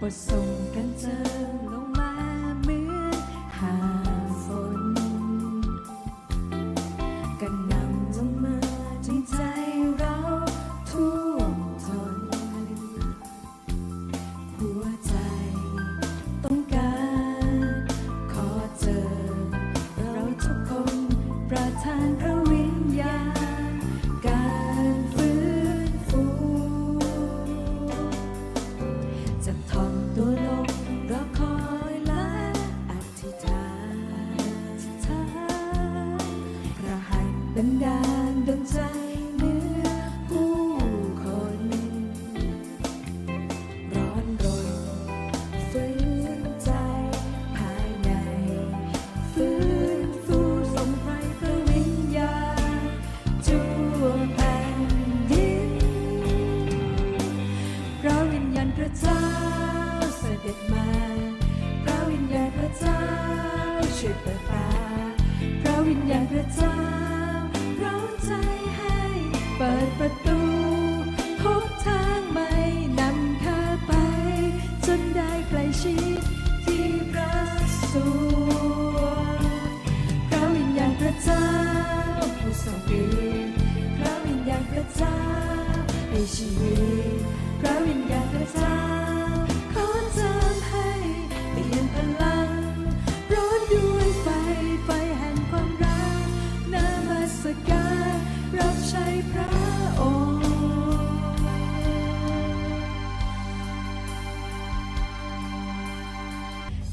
บทส่งกันเจอลงมาเหมือนหาฝนกันนำลงมาที่ใจเราท่วมทนหัวใจต้องการขอเจอ เราทุกคนประทานพระวิญญาณการฟื้นฟูจะทอ บันดาลดวงใจเหนือผู้คน ร้อนรนฟื้นใจภายในฟื้นฟูส่งไฟพระวิญญาณทั่วแผ่นดินพระวิญญาณพระเจ้าเสด็จมาพระวิญญาณพระเจ้าช่วยเปิดตาพระวิญญาณพระเจ้า ใจให้เปิดประตูพบทางใหม่นำเธอไป จนได้ใกล้ชิดที่พระสวงพระวิญญาณพระเจ้าผู้ทรงฤทธิ์พระวิญญาณพระเจ้าให้ชีวิต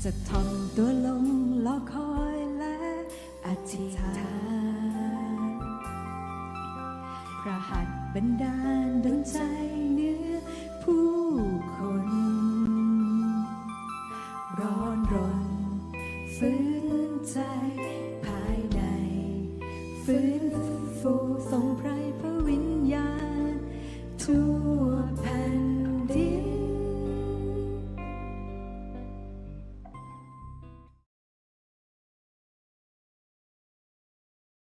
จะทำตัวลงรอคอยและอธิษฐานพระหัตถ์บันดาลดลใจเนื้อผู้คน ร้อนรนฟื้นใจภายใน ฟื้นฟูทรงไพรพระวิญญาณทุก